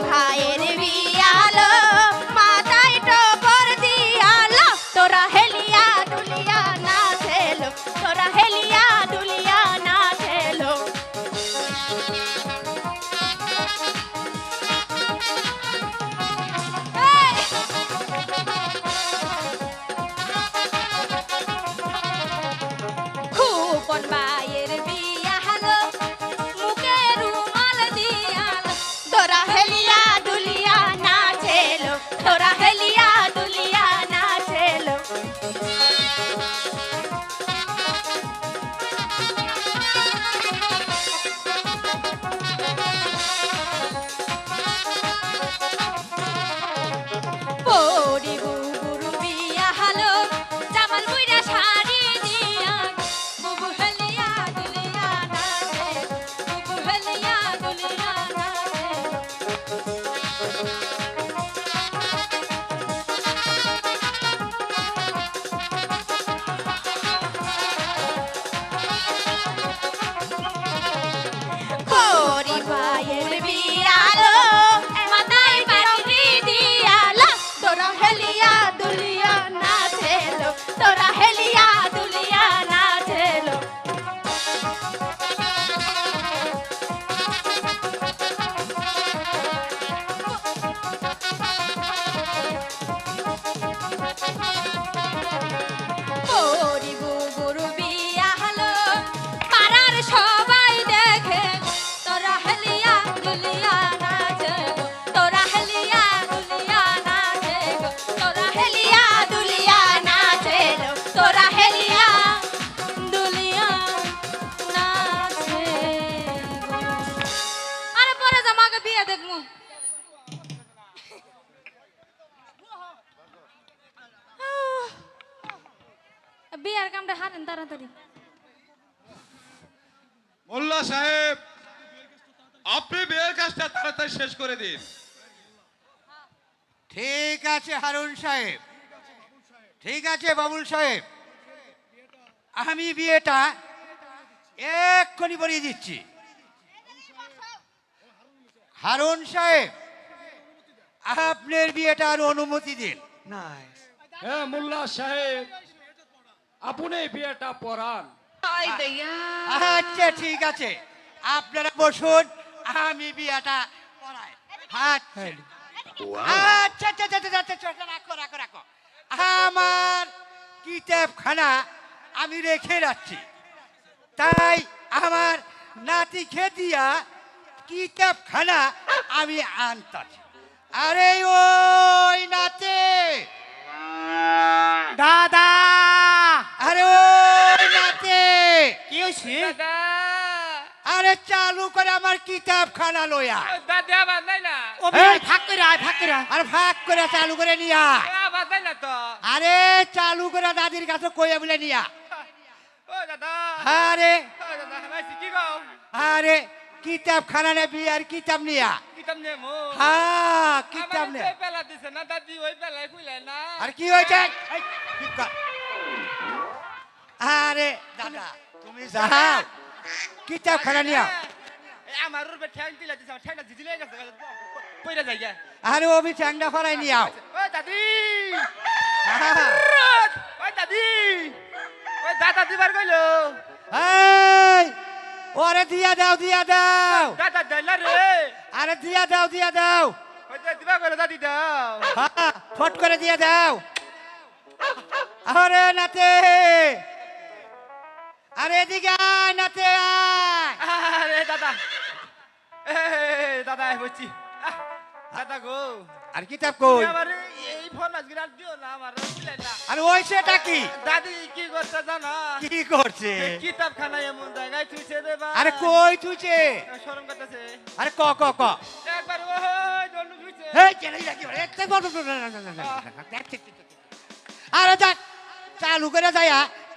কোন বিয়ার কামটা হারেন তাড়াতাড়ি। মোল্লা সাহেব আপনি বিয়ের কাজটা তাড়াতাড়ি শেষ করে দিন। ঠিক আছে হারুন সাহেব। ঠিক আছে বাবুল সাহেব। আমি বিয়েটা এক্ষুনি বলিয়ে দিচ্ছি। হারুন সাহেব আপনার বিয়েটার অনুমতি দিন। হ্যাঁ মোল্লা সাহেব। আপনি বিয়েটা পড়ান। আচ্ছা ঠিক আছে। আপনারা বসুন আমি বিয়েটা করাই আচ্ছা। আচ্ছা আচ্ছা আচ্ছা আচ্ছা, আচ্ছা, আচ্ছা, রাখো রাখো রাখো। আমার কিতাবখানা আমি রেখে রাখছি তাই আমার নাতি খেদিয়া কিতাবখানা আমি আনতাছি। আরে ওই নাতে! দাদা আরে ওই নাতে হয়েছে আরে চালু করে আমার কিতাবখানা লইয়া। দাদি আবার নাই না? ও ভাই ভাগ করে আয় ভাগ করে। আর ভাগ করে চালু করে নিয়া। আবার নাই না তো? আরে চালু করে দাদির কাছে কইয়া বলে নিয়া। ও দাদা। আরে। দাদা কি গো? আরে কিতাব খানা নে বিয়ার কিতাব নিয়া। নে মো। হ্যাঁ কিতাব নে আমার পেলা দিছে না দাদি ওই পেলাই কইলে না। আর কি হয়েছে? এই, ঠিক কর। আরে দাদা। তুমি যাও কিতাব খানা নিয়া? আমার রূপে ঠ্যাং দিলা দিছে আমার ঠ্যাংটা ঝিঝিলে গেছে কইরা যাই গা। আরে অভি চ্যাংটা ফরাই নিয়াও ও দাদি। ওই দাদি! ওই দাদা দিবার কইলো। এই ওরে দিয়া দাও দিয়া দাও। দাদা দিলা রে। আরে দিয়া দাও দিয়া দাও। ওই দিবা কইলো দাদি দাও। হ্যাঁ, ফট করে দিয়ে দাও। আরে নাতে। আরে এদিকে আয় নাতে আয় আরে দাদা এ দাদা বলছি দাদা গো আর কিতাব কই আমার এই ফোন আজকে আর দিও না আমার বুঝলেন না আরে ওই সেটা কি দাদি কি করছে জানা কি করছে কিতাব খানা এমন জায়গায় থুইছে রে বা আরে কই তুইছে শরম করতেছে আরে ক ক ক একবার ওই দন্ডু থুইছে এই চলে যাকি এতে বড়। আরে দেখ করে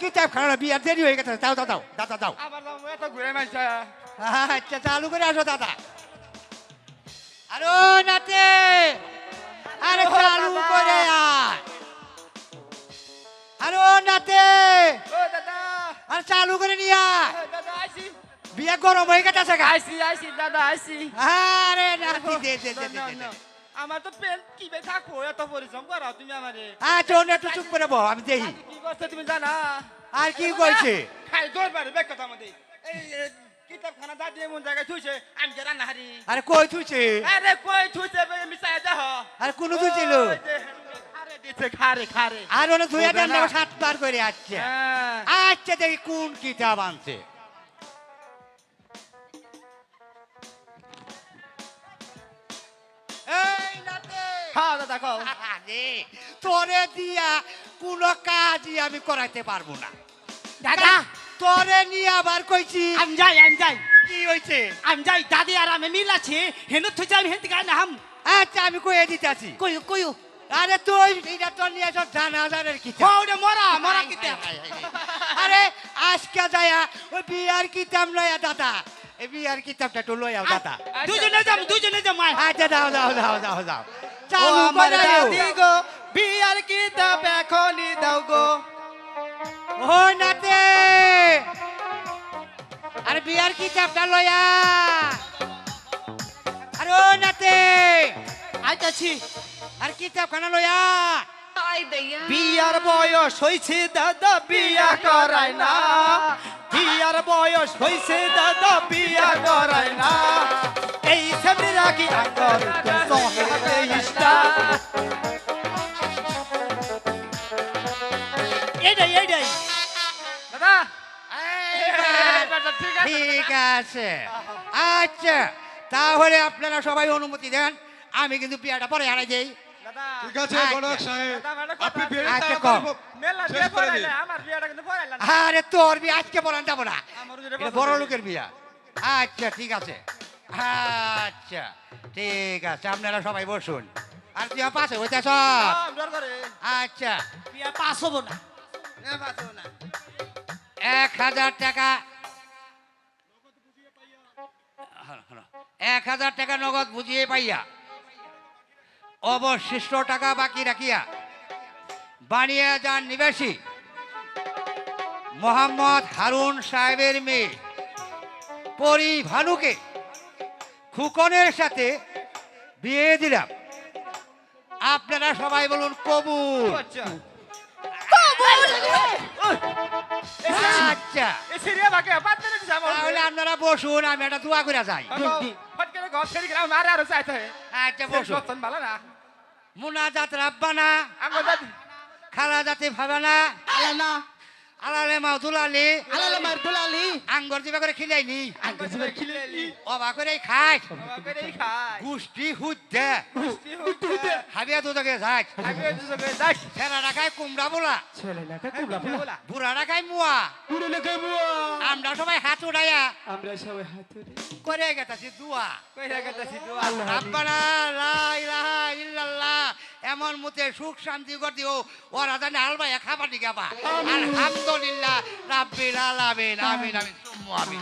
যাইয়া কিতাব খানা বিয়ার দেরি হয়ে গেছে দাও দাও দাও দাদা দাও আবার ঘুরে মাইছে আচ্ছা চালু করে আসো দাদা। আরে নাতে আরে চালু করে আয়। আরে নাতে ও দাদা। আরে চালু করে নিয়ে আয়। দাদা আইসি বিয়ে গরম হয়ে গেছে গা আইসি আইসি দাদা আইসি আরে নাতি দে দে দে দে। আমার তো পেন কি বে থাকব এত পরিশ্রম করো তুমি আমারে। আচ্ছা অন্য একটু চুপ করে বহ আমি দেখি। কি করছ তুমি জানা? আর কি কইছে? খাই দৌড় পারে বেক কথা আমাদের এই কিতাবখানা দাদি এমন জায়গায় থুইছে আমি যে রান্না হারি। আরে কই থুইছে? আরে কই থুইছে বে দেহ। আরে কোন থুইছিল? খারে দিছে খারে খারে। আর ওনে ধুইয়া দেন। না সাতবার করে আচ্ছা হ্যাঁ। আচ্ছা দেখি কোন কিতাব আনছে। নাতে হ্যাঁ দাদা আরে। তোরে দিয়া কোনো কাজই আমি করাইতে পারব না। দাদা। তোরে নিয়ে আবার কইছি। আমি যাই আমি যাই। কি হইছে? আমি যাই দাদি আর আমি মিল আছে। হেন তুই যাই হেন গায় না হাম। আচ্ছা আমি কইয়ে দিতেছি কইও কইও। আরে তুই এটা তোর নিয়ে সব জানা হাজারের কিতাব ওরে মরা মরা কিতে আরে আজকে যায়া ওই বিয়ার কিতাব লয়া দাদা। এই বিয়ার কিতাবটা একটু লয়া দাদা। দুজনে যাম দুজনে যাম আচ্ছা দাও দাও দাও দাও দাও চালু আমার করে দাদি গো বিয়ার কিতাব এখনই দাও গো। ও নাতে! আরে বিয়ার কিতাবটা লয়া। আরে ও নাতে! আইতাছি আর কিতাবখানা লয়া। বিয়ার বয়স হইছে দাদা বিয়া করায় না। বিয়ার বয়স হইছে দাদা বিয়া করায় না। দাদা ঠিক আছে আচ্ছা তাহলে আপনারা সবাই অনুমতি দেন আমি কিন্তু বিয়াটা পরে হারাই দাদা ঠিক আছে আচ্ছা। গণক সাহেব আপনি আচ্ছা, কম। মেলা শেষ করে পড়াইলে আমার বিয়েটা কিন্তু পড়াইলা আরে তোর বিয়ে আজকে পড়ান যাব না। বড় লোকের বিয়া। আচ্ছা ঠিক আছে। আচ্ছা ঠিক আছে আপনারা সবাই বসুন। আর তুই পাশে করে আচ্ছা। পাস হব না। না। এক হাজার টাকা। এক হাজার টাকা নগদ বুঝিয়ে পাইয়া অবশিষ্ট টাকা বাকি রাখিয়া বানিয়ে যান নিবাসী। মোহাম্মদ হারুন সাহেবের মেয়ে পরি ভানুকে। খুকনের সাথে বিয়ে দিলাম। আপনারা সবাই বলুন কবুল। আচ্ছা। আচ্ছা। তাহলে আপনারা বসুন আমি একটা দোয়া করে যাই। আরও চাইতে আচ্ছা বসুন। বসুন ভালো না। মুনাজাত রাব্বানা। খালা জাতি ভাবানা। আলানা আলালে মাউদুলালি আলালা মার দুলালি আঙ্গর দিবা করে খিলাইনি আঙ্গুর জিবে খিলেলি অবা করে খাই। বাবা করেই খায় গুষ্টি হুদ্দে। মিষ্টি হচ্ছে হাবিয়া দুদকে যাই। আগে দুজকে যাই। ছেড়া রাখায় কুমড়া বলা। ছেলে না কুলা ফুলা বুড়া রাখায় মুয়া। পুরো লেগে বুয়া আমরা সবাই হাত উড়াইয়া। আমরা সবাই হাতুড়ি করে গেতাছি দুয়া। কইরা গেতাছি আল্লাহ। রাব্বানা লা ইলাহা ইল্লাল্লাহ। এমন মতে সুখ, শান্তি করে দিও ওরা জানে আলবা একা পাটি গাবা। আলহামদুলিল্লাহ, রাব্বিল আলামিন, আমিন আমিন, সুম্মা, আমিন।